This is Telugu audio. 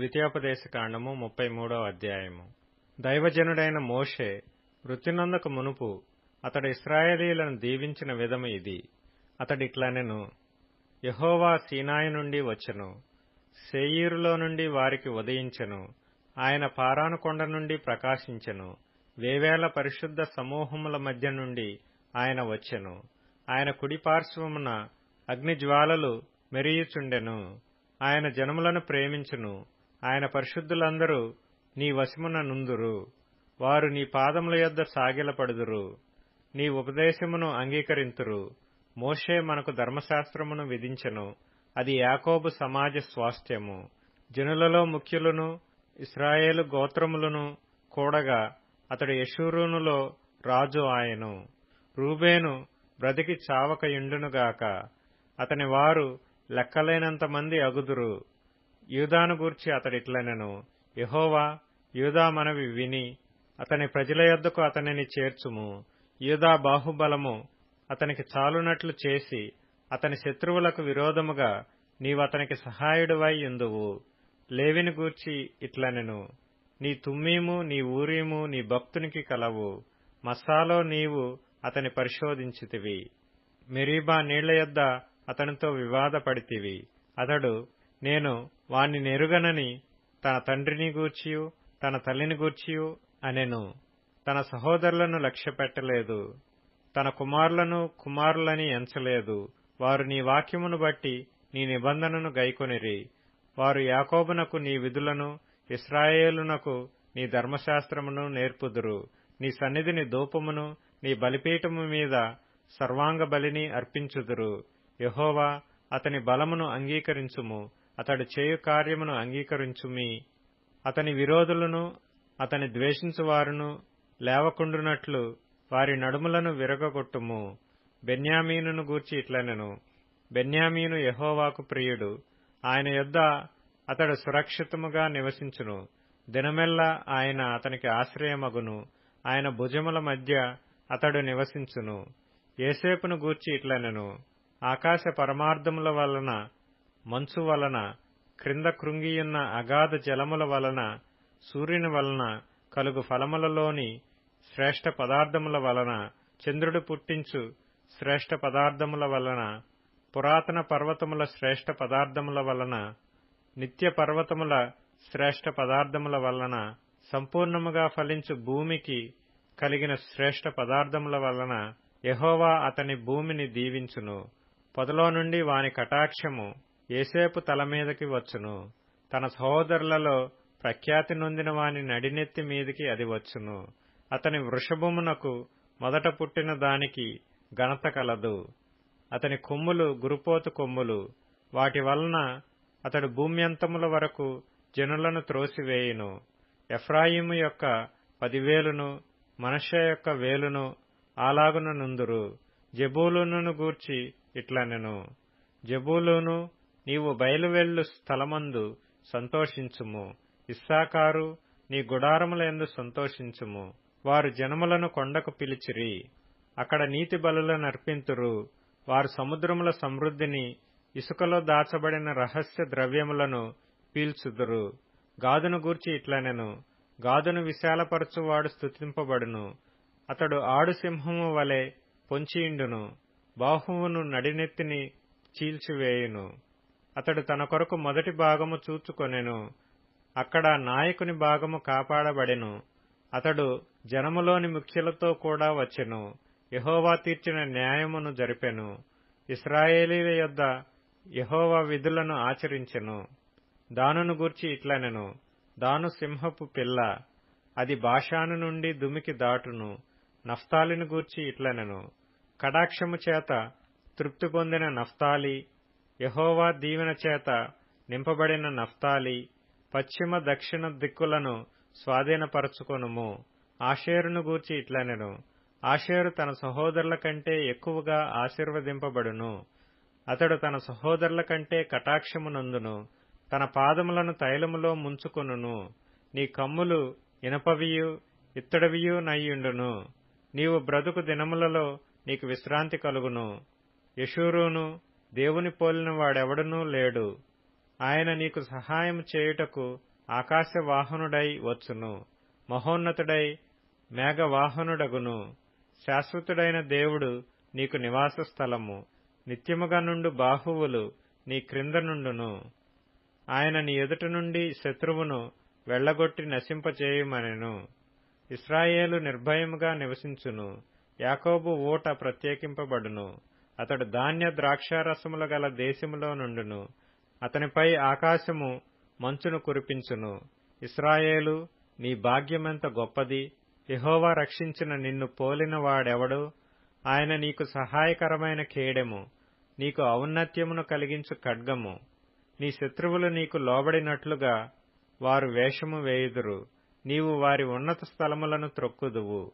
ద్వితీయోపదేశ కాండము ముప్పై మూడవ అధ్యాయము. దైవజనుడైన మోషే వృత్తినందక మునుపు అతడు ఇస్రాయేలీలను దీవించిన విధము ఇది. అతడిట్లనెను యహోవా సీనాయి నుండి వచ్చెను సేయీరులో నుండి వారికి ఉదయించెను ఆయన పారానుకొండ నుండి ప్రకాశించెను వేవేల పరిశుద్ధ సమూహముల మధ్య నుండి ఆయన వచ్చెను ఆయన కుడిపార్శ్వమున అగ్నిజ్వాలలు మెరియుచుండెను ఆయన జనములను ప్రేమించును ఆయన పరిశుద్ధులందరూ నీ వశమున నుందురు. వారు నీ పాదముల యొద్ద సాగిలపడుదురు. నీ ఉపదేశమును అంగీకరింతురు. మోషే మనకు ధర్మశాస్త్రమును విధించెను. అది యాకోబు సమాజ స్వాస్థ్యము. జనులలో ముఖ్యులను ఇస్రాయేలు గోత్రములను కూడగా అతడు యశూరునులో రాజు ఆయను. రూబేను బ్రతికి చావక చావకయుండునుగాక అతని వారు లెక్కలేనంత మంది అగుదురు. యూదాను గూర్చి అతడిట్లనెను యహోవా యూదా మనవి విని అతని ప్రజల యొద్దకు అతనిని చేర్చుము. యూదా బాహుబలము అతనికి చాలునట్లు చేసి అతని శత్రువులకు విరోధముగా నీవతనికి సహాయుడువై ఎందువు లేవిని గూర్చి ఇట్లనెను నీ తుమ్మీము నీ ఊరీము నీ భక్తునికి కలవు. మస్సాలో నీవు అతని పరిశోధించితివి. మెరీబా నీళ్ళ యొద్ద అతనితో వివాదపడితివి. అతడు నేను వాణ్ణి నెరుగనని తన తండ్రిని గూర్చియు తన తల్లిని గూర్చియు అనెను. తన సహోదరులను లక్ష్యపెట్టలేదు. తన కుమారులను కుమారులని ఎంచలేదు. వారు నీ వాక్యమును బట్టి నీ నిబంధనను గైకొనిరి. వారు యాకోబునకు నీ విధులను ఇస్రాయేలునకు నీ ధర్మశాస్త్రమును నేర్పుదురు. నీ సన్నిధిని దూపమును నీ బలిపీఠము మీద సర్వాంగ బలిని అర్పించుదురు. యహోవా అతని బలమును అంగీకరించుము. అతడు చేయు కార్యమును అంగీకరించుమి. అతని విరోధులను అతని ద్వేషించువారును లేవకుండునట్లు వారి నడుములను విరగగొట్టుము. బెన్యామీనును గూర్చి ఇట్లనెను. బెన్యామీను యహోవాకు ప్రియుడు. ఆయన యొద్ద అతడు సురక్షితముగా నివసించును. దినమెల్లా ఆయన అతనికి ఆశ్రయమగును. ఆయన భుజముల మధ్య అతడు నివసించును. ఏసేపును గూర్చి ఇట్లనెను. ఆకాశ పరమార్థముల వలన మంచు వలన క్రింద కృంగియున్న అగాధ జలముల వలన సూర్యుని వలన కలుగు ఫలములలోని శ్రేష్ఠ పదార్థముల వలన చంద్రుడు పుట్టించు శ్రేష్ఠ పదార్థముల వలన పురాతన పర్వతముల శ్రేష్ఠ పదార్థముల వలన నిత్య పర్వతముల శ్రేష్ఠ పదార్థముల వలన సంపూర్ణముగా ఫలించు భూమికి కలిగిన శ్రేష్ఠ పదార్థముల వలన యహోవా అతని భూమిని దీవించును. పొదలో నుండి వాని కటాక్షము ఏసేపు తల మీదకి వచ్చును. తన సహోదరులలో ప్రఖ్యాతి నొందిన వాని నడినెత్తి మీదికి అది వచ్చును. అతని వృషభమునకు మొదట పుట్టిన దానికి ఘనత కలదు. అతని కొమ్ములు గురుపోతు కొమ్ములు. వాటి వలన అతడు భూమ్యంతముల వరకు జనులను త్రోసివేయును. ఎఫ్రాయిము యొక్క పదివేలును మనష యొక్క వేలును అలాగున నుందురు. జబూలును గూర్చి ఇట్లనెను. జబూలును నీవు బయలువెళ్ళు స్థలమందు సంతోషించుము. ఇస్సాకారు నీ గుడారములందు సంతోషించుము. వారు జనములను కొండకు పిలిచిరి. అక్కడ నీతి బలులను అర్పింతురు. వారు సముద్రముల సమృద్ధిని ఇసుకలో దాచబడిన రహస్య ద్రవ్యములను పీల్చుదురు. గాదును గూర్చి ఇట్లనెను. గాదును విశాలపరచువాడు స్థుతింపబడును అతడు ఆడు సింహము వలె పొంచియుండును. బాహువును నడినెత్తిని చీల్చివేయును. అతడు తన కొరకు మొదటి భాగము చూచుకొనెను అక్కడ నాయకుని భాగము కాపాడబడెను. అతడు జనములోని ముఖ్యులతో కూడా వచ్చెను యహోవా తీర్చిన న్యాయమును జరిపెను. ఇస్రాయేలీల యొద్ద యహోవా విధులను ఆచరించెను. దానును గూర్చి ఇట్లనెను దాను సింహపు పిల్ల అది భాషాను నుండి దుమికి దాటును నఫ్తాలిని గూర్చి ఇట్లనెను. కటాక్షము చేత తృప్తి పొందిన నఫ్తాలి యహోవా దీవెన చేత నింపబడిన నఫ్తాలి పశ్చిమ దక్షిణ దిక్కులను స్వాధీనపరచుకొనుము. ఆషేరును గూర్చి ఇట్లనెను ఆషేరు తన సహోదరుల కంటే ఎక్కువగా ఆశీర్వదింపబడును. అతడు తన సహోదరుల కంటే కటాక్షమునందును తన పాదములను తైలములో ముంచుకొనును. నీ కమ్ములు ఇనపవియు ఇత్తడవియు నయ్యుండును. నీవు బ్రతుకు దినములలో నీకు విశ్రాంతి కలుగును. యశూరును దేవుని పోలిన వాడెవడనూ లేడు. ఆయన నీకు సహాయం చేయుటకు ఆకాశవాహనుడై వచ్చును. మహోన్నతుడై మేఘవాహనుడగును. శాశ్వతుడైన దేవుడు నీకు నివాస స్థలము. నిత్యముగా నుండు బాహువులు నీ క్రింద నుండును. ఆయన నీ ఎదుట నుండి శత్రువును వెళ్ళగొట్టి నశింపచేయుమనెను. ఇస్రాయేలు నిర్భయముగా నివసించును. యాకోబు ఊట ప్రత్యేకింపబడును. అతడు ధాన్య ద్రాక్షారసములు గల దేశములో నుండును. అతనిపై ఆకాశము మంచును కురిపించును. ఇస్రాయేలు నీ భాగ్యమెంత గొప్పది. యహోవా రక్షించిన నిన్ను పోలిన వాడెవడు? ఆయన నీకు సహాయకరమైన కేడెము నీకు ఔన్నత్యమును కలిగించు ఖడ్గము. నీ శత్రువులు నీకు లోబడినట్లుగా వారు వేషము వేయుదురు. నీవు వారి ఉన్నత స్థలములను త్రొక్కుదువు.